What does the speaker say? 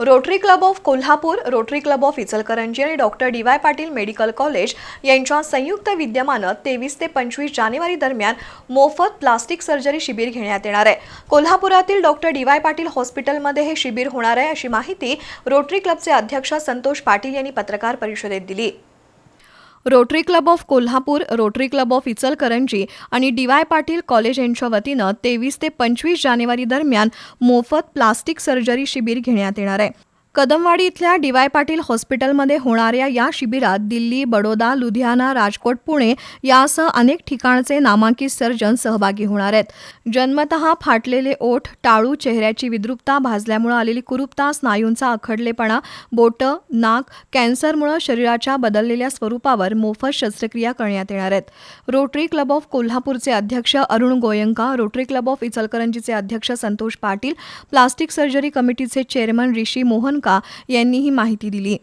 Rotary Club of Kolhapur Rotary Club of Ichalkaranji आणि doctor D Y Patil medical college यांच्या संयुक्त विद्यमानं तेवीस ते पंचवीस जानेवारी दरम्यान मोफत प्लास्टिक सर्जरी शिबिर घेण्यात येणार आहे. कोल्हापुरातील डॉक्टर डी वाय पाटील हॉस्पिटलमध्ये हे शिबिर होणार आहे अशी माहिती रोटरी क्लबचे अध्यक्ष संतोष पाटील यांनी पत्रकार परिषदेत दिली. Rotary Club of Kolhapur Rotary Club of Ichalkaranji आणि डी वाय पाटील कॉलेज यांच्या वतीनं तेवीस ते पंचवीस जानेवारी दरम्यान मोफत प्लास्टिक सर्जरी शिबिर घेण्यात येणार आहे. कदमवाडी इथल्या डी वाय पाटील हॉस्पिटलमध्ये होणाऱ्या या शिबिरात दिल्ली बडोदा लुधियाना राजकोट पुणे यासह अनेक ठिकाणचे नामांकित सर्जन सहभागी होणार आहेत. जन्मतः फाटलेले ओठ टाळू चेहऱ्याची विद्रुपता भाजल्यामुळे आलेली कुरुपता स्नायूंचा अखडलेपणा बोटं नाक कॅन्सरमुळे शरीराच्या बदललेल्या स्वरूपावर मोफत शस्त्रक्रिया करण्यात येणार आहेत. रोटरी क्लब ऑफ कोल्हापूरचे अध्यक्ष Arun Goenka Rotary Club of इचलकरंजीचे अध्यक्ष संतोष पाटील प्लास्टिक सर्जरी कमिटीचे चेअरमन ऋषी मोहन मोहनका यांनी ही माहिती दिली?